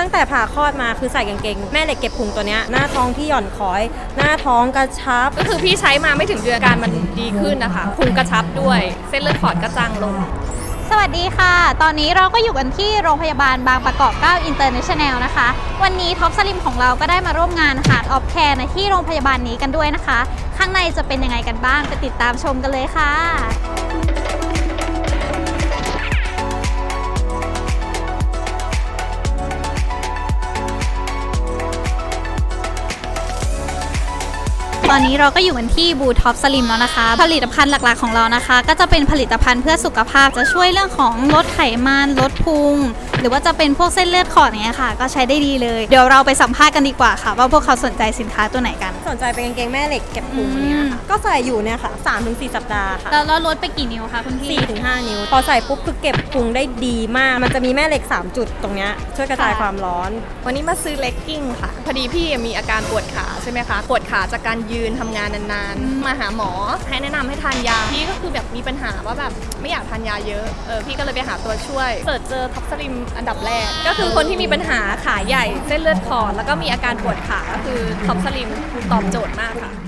ตั้งแต่ผ่าคลอดมาคือใส่กางเกงแม่เหล็กเก็บพุงตัวเนี้ยหน้าท้องที่หย่อนคอย หน้าท้องกระชับ ก็คือพี่ใช้มาไม่ถึงเดือนอาการมันดีขึ้นนะคะพุงกระชับด้วย เส้นเลือดขอดกระจางลง สวัสดีค่ะ ตอนนี้เราก็อยู่กันที่โรงพยาบาลบางประกอบ 9 International นะคะ วันนี้ท็อปสลิมของเราก็ได้มาร่วมงาน Heart of Care ในที่โรงพยาบาลนี้กันด้วยนะคะ ข้างในจะเป็นยังไงกันบ้างไปติดตามชมกันเลยค่ะ ตอนนี้เราก็อยู่กันที่บูท็อปสลิมแล้วนะคะ ผลิตภัณฑ์หลักๆของเรานะคะ ก็จะเป็นผลิตภัณฑ์เพื่อสุขภาพจะช่วยเรื่องของลดไขมันลดพุงหรือว่าจะเป็นพวกเส้นเลือดขอดอย่างเงี้ยค่ะ ก็ใช้ได้ดีเลย เดี๋ยวเราไปสัมภาษณ์กันดีกว่าค่ะ ว่าพวกเขาสนใจสินค้าตัวไหนกัน นใจเป็นกางเกงแม่เหล็กเก็บพุงอันเนี้ยค่ะก็ใส่อยู่เนี่ยค่ะ3-4สัปดาห์ค่ะ แล้วแล้วลดไปกี่นิ้วคะคุณพี่4-5นิ้ว พอใส่ปุ๊บคือเก็บพุงได้ดีมาก มันจะมีแม่เหล็ก 3 จุดตรงเนี้ยช่วยกระจายค่ะ ความร้อน วันนี้มาซื้อเลกกิ้งค่ะ พอดีพี่มีอาการปวดขาใช่ไหมคะ ปวดขาจากการยืนทำงานนานๆ มาหาหมอให้แนะนำให้ทานยา พี่ก็คือแบบมีปัญหาว่าแบบไม่อยากทานยาเยอะ เออพี่ก็เลยไปหาตัวช่วย เสิร์ชเจอท็อปสลิมอันดับแรก ก็คือคนที่มีปัญหาขาใหญ่เส้นเลือดขอดแล้วก็มีอาการปวดขาก็คือท็อปสลิมตอบโจทย์มากค่ะ